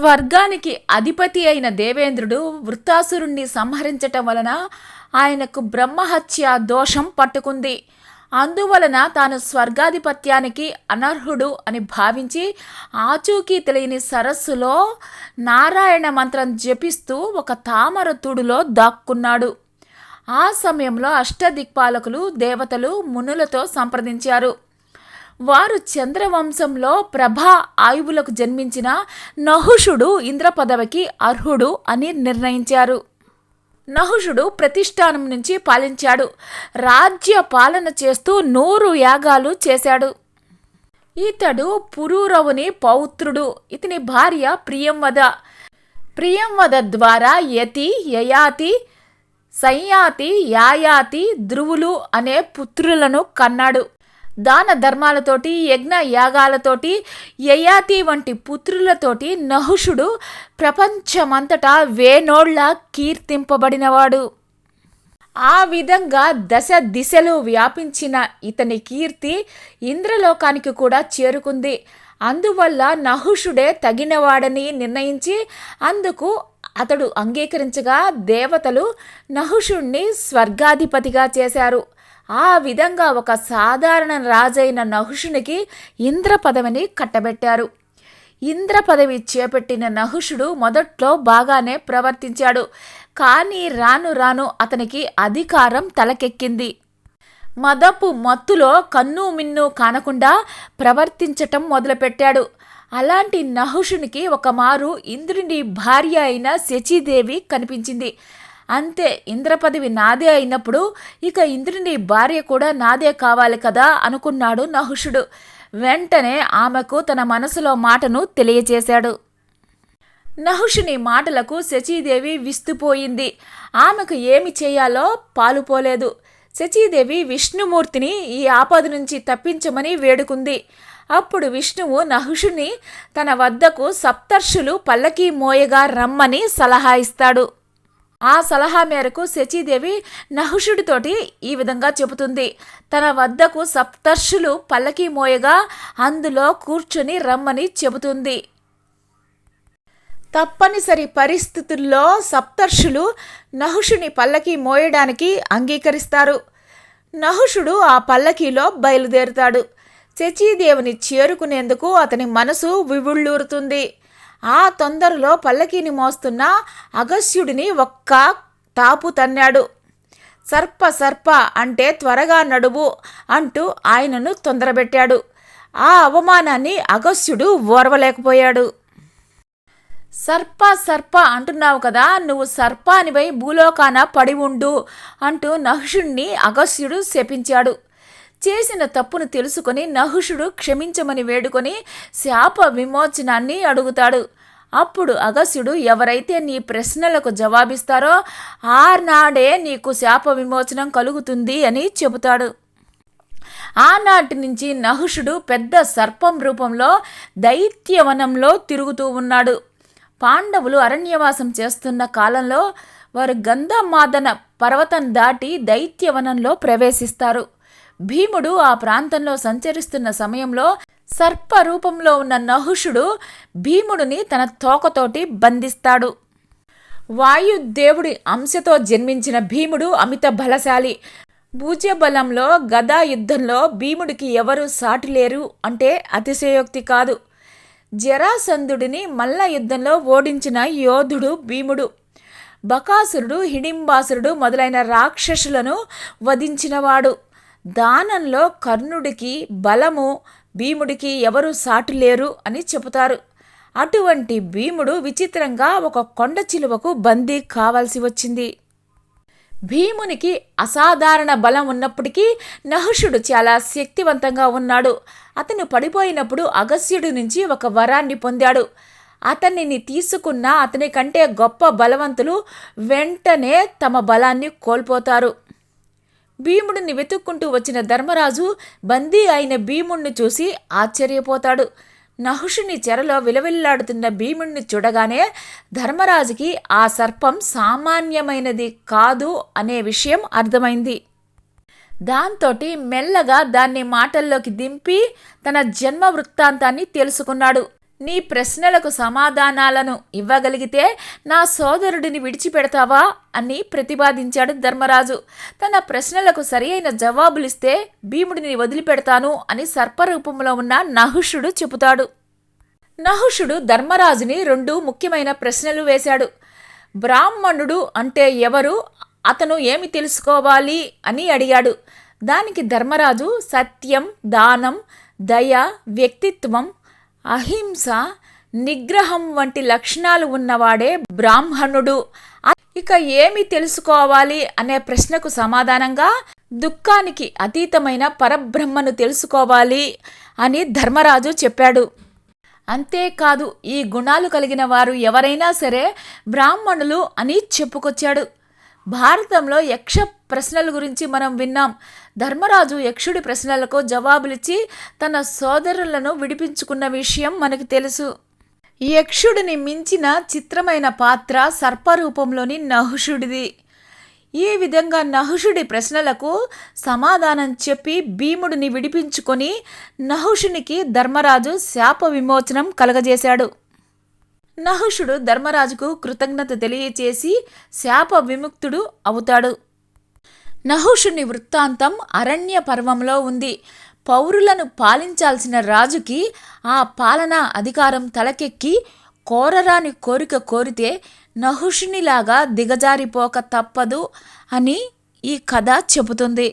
స్వర్గానికి అధిపతి అయిన దేవేంద్రుడు వృత్తాసురుణ్ణి సంహరించటం వలన ఆయనకు బ్రహ్మహత్య దోషం పట్టుకుంది. అందువలన తాను స్వర్గాధిపత్యానికి అనర్హుడు అని భావించి ఆచూకీ తెలియని సరస్సులో నారాయణ మంత్రం జపిస్తూ ఒక తామర తుడులో దాక్కున్నాడు. ఆ సమయంలో అష్టదిక్పాలకులు దేవతలు మునులతో సంప్రదించారు. వారు చంద్రవంశంలో ప్రభా ఆయువులకు జన్మించిన నహుషుడు ఇంద్ర పదవికి అర్హుడు అని నిర్ణయించారు. నహుషుడు ప్రతిష్టానం నుంచి పాలించాడు. రాజ్య పాలన చేస్తూ నూరు యాగాలు చేశాడు. ఇతడు పురూరవుని పౌత్రుడు. ఇతని భార్య ప్రియంవద. ప్రియంవద ద్వారా యతి యయాతి సంయాతి యాయాతి ధ్రువులు అనే పుత్రులను కన్నాడు. దాన ధర్మాలతోటి యజ్ఞ యాగాలతోటి యయాతి వంటి పుత్రులతోటి నహుషుడు ప్రపంచమంతటా వేనోళ్ళ కీర్తింపబడినవాడు. ఆ విధంగా దశ దిశలు వ్యాపించిన ఇతని కీర్తి ఇంద్రలోకానికి కూడా చేరుకుంది. అందువల్ల నహుషుడే తగినవాడని నిర్ణయించి అందుకు అతడు అంగీకరించగా దేవతలు నహుషుణ్ణి స్వర్గాధిపతిగా చేశారు. ఆ విధంగా ఒక సాధారణ రాజైన నహుషునికి ఇంద్ర పదవిని కట్టబెట్టారు. ఇంద్ర పదవి చేపట్టిన నహుషుడు మొదట్లో బాగానే ప్రవర్తించాడు. కానీ రాను రాను అతనికి అధికారం తలకెక్కింది. మదపు మత్తులో కన్ను మిన్ను కానకుండా ప్రవర్తించటం మొదలుపెట్టాడు. అలాంటి నహుషునికి ఒకమారు ఇంద్రుని భార్య అయిన శచీదేవి కనిపించింది. అంతే ఇంద్ర పదవి నాదే అయినప్పుడు ఇక ఇంద్రుని భార్య కూడా నాదే కావాలి కదా అనుకున్నాడు నహుషుడు. వెంటనే ఆమెకు తన మనసులో మాటను తెలియచేశాడు. నహుషుని మాటలకు శచీదేవి విస్తుపోయింది. ఆమెకు ఏమి చేయాలో పాలుపోలేదు శచీదేవి విష్ణుమూర్తిని ఈ ఆపద నుంచి తప్పించమని వేడుకుంది. అప్పుడు విష్ణువు నహుషుని తన వద్దకు సప్తర్షులు పల్లకీ మోయగా రమ్మని సలహా ఇస్తాడు. ఆ సలహా మేరకు శచీదేవి నహుషుడితోటి ఈ విధంగా చెబుతుంది. తన వద్దకు సప్తర్షులు పల్లకి మోయగా అందులో కూర్చుని రమ్మని చెబుతుంది. తప్పనిసరి పరిస్థితుల్లో సప్తర్షులు నహుషుని పల్లకి మోయడానికి అంగీకరిస్తారు. నహుషుడు ఆ పల్లకీలో బయలుదేరుతాడు. శచీదేవిని చేరుకునేందుకు అతని మనసు వివుళ్ళూరుతుంది. ఆ తొందరలో పల్లకీని మోస్తున్న అగస్యుడిని ఒక్క తాపు తన్నాడు. సర్ప సర్ప అంటే త్వరగా నడువు అంటూ ఆయనను తొందరబెట్టాడు. ఆ అవమానాన్ని అగస్యుడు ఓర్వలేకపోయాడు. సర్ప సర్ప అంటున్నావు కదా నువ్వు సర్పానిపై భూలోకాన పడి ఉండు అంటూ నహుషుణ్ణి అగస్యుడు శపించాడు. చేసిన తప్పును తెలుసుకొని నహుషుడు క్షమించమని వేడుకొని శాప విమోచనాన్ని అడుగుతాడు. అప్పుడు అగస్యుడు ఎవరైతే నీ ప్రశ్నలకు జవాబిస్తారో ఆనాడే నీకు శాప విమోచనం కలుగుతుంది అని చెబుతాడు. ఆనాటి నుంచి నహుషుడు పెద్ద సర్పం రూపంలో దైత్యవనంలో తిరుగుతూ ఉన్నాడు. పాండవులు అరణ్యవాసం చేస్తున్న కాలంలో వారు గంధమాదన పర్వతం దాటి దైత్యవనంలో ప్రవేశిస్తారు. భీముడు ఆ ప్రాంతంలో సంచరిస్తున్న సమయంలో సర్ప రూపంలో ఉన్న నహుషుడు భీముడిని తన తోకతోటి బంధిస్తాడు. వాయుదేవుడి అంశతో జన్మించిన భీముడు అమిత బలశాలి. భూజ్యబలంలో గదా యుద్ధంలో భీముడికి ఎవరు సాటిలేరు అంటే అతిశయోక్తి కాదు. జరాసంధుడిని మల్ల యుద్ధంలో ఓడించిన యోధుడు భీముడు. బకాసురుడు హిడింబాసురుడు మొదలైన రాక్షసులను వధించినవాడు. దానంలో కర్ణుడికి బలము భీముడికి ఎవరు సాటులేరు అని చెబుతారు. అటువంటి భీముడు విచిత్రంగా ఒక కొండ చిలువకు బందీ కావాల్సి వచ్చింది. భీమునికి అసాధారణ బలం ఉన్నప్పటికీ నహుషుడు చాలా శక్తివంతంగా ఉన్నాడు. అతను పడిపోయినప్పుడు అగస్యుడి నుంచి ఒక వరాన్ని పొందాడు. అతనిని తీసుకున్న అతని కంటే గొప్ప బలవంతులు వెంటనే తమ బలాన్ని కోల్పోతారు. భీముడిని వెతుక్కుంటూ వచ్చిన ధర్మరాజు బందీ అయిన భీముణ్ణి చూసి ఆశ్చర్యపోతాడు. నహుషుని చెరలో విలవిల్లాడుతున్న భీముణ్ణి చూడగానే ధర్మరాజుకి ఆ సర్పం సామాన్యమైనది కాదు అనే విషయం అర్థమైంది. దాంతోటి మెల్లగా దాన్ని మాటల్లోకి దింపి తన జన్మ వృత్తాంతాన్ని తెలుసుకున్నాడు. నీ ప్రశ్నలకు సమాధానాలను ఇవ్వగలిగితే నా సోదరుడిని విడిచిపెడతావా అని ప్రతిపాదించాడు ధర్మరాజు. తన ప్రశ్నలకు సరియైన జవాబులిస్తే భీముడిని వదిలిపెడతాను అని సర్పరూపంలో ఉన్న నహుషుడు చెబుతాడు. నహుషుడు ధర్మరాజుని రెండు ముఖ్యమైన ప్రశ్నలు వేశాడు. బ్రాహ్మణుడు అంటే ఎవరు? అతను ఏమి తెలుసుకోవాలి? అని అడిగాడు. దానికి ధర్మరాజు సత్యం దానం దయ వ్యక్తిత్వం అహింస నిగ్రహం వంటి లక్షణాలు ఉన్నవాడే బ్రాహ్మణుడు. ఇక ఏమి తెలుసుకోవాలి అనే ప్రశ్నకు సమాధానంగా దుఃఖానికి అతీతమైన పరబ్రహ్మను తెలుసుకోవాలి అని ధర్మరాజు చెప్పాడు. అంతేకాదు ఈ గుణాలు కలిగిన వారు ఎవరైనా సరే బ్రాహ్మణులు అని చెప్పుకొచ్చాడు. భారతంలో యక్ష ప్రశ్నల గురించి మనం విన్నాం. ధర్మరాజు యక్షుడి ప్రశ్నలకు జవాబులిచ్చి తన సోదరులను విడిపించుకున్న విషయం మనకు తెలుసు. యక్షుడిని మించిన చిత్రమైన పాత్ర సర్పరూపంలోని నహుషుడిది. ఈ విధంగా నహుషుడి ప్రశ్నలకు సమాధానం చెప్పి భీముడిని విడిపించుకొని నహుషునికి ధర్మరాజు శాప విమోచనం కలగజేశాడు. నహుషుడు ధర్మరాజుకు కృతజ్ఞత తెలియచేసి శాప విముక్తుడు అవుతాడు. నహుషుని వృత్తాంతం అరణ్య పర్వంలో ఉంది. పౌరులను పాలించాల్సిన రాజుకి ఆ పాలనా అధికారం తలకెక్కి కోరరాని కోరిక కోరితే నహుషునిలాగా దిగజారిపోక తప్పదు అని ఈ కథ చెబుతుంది.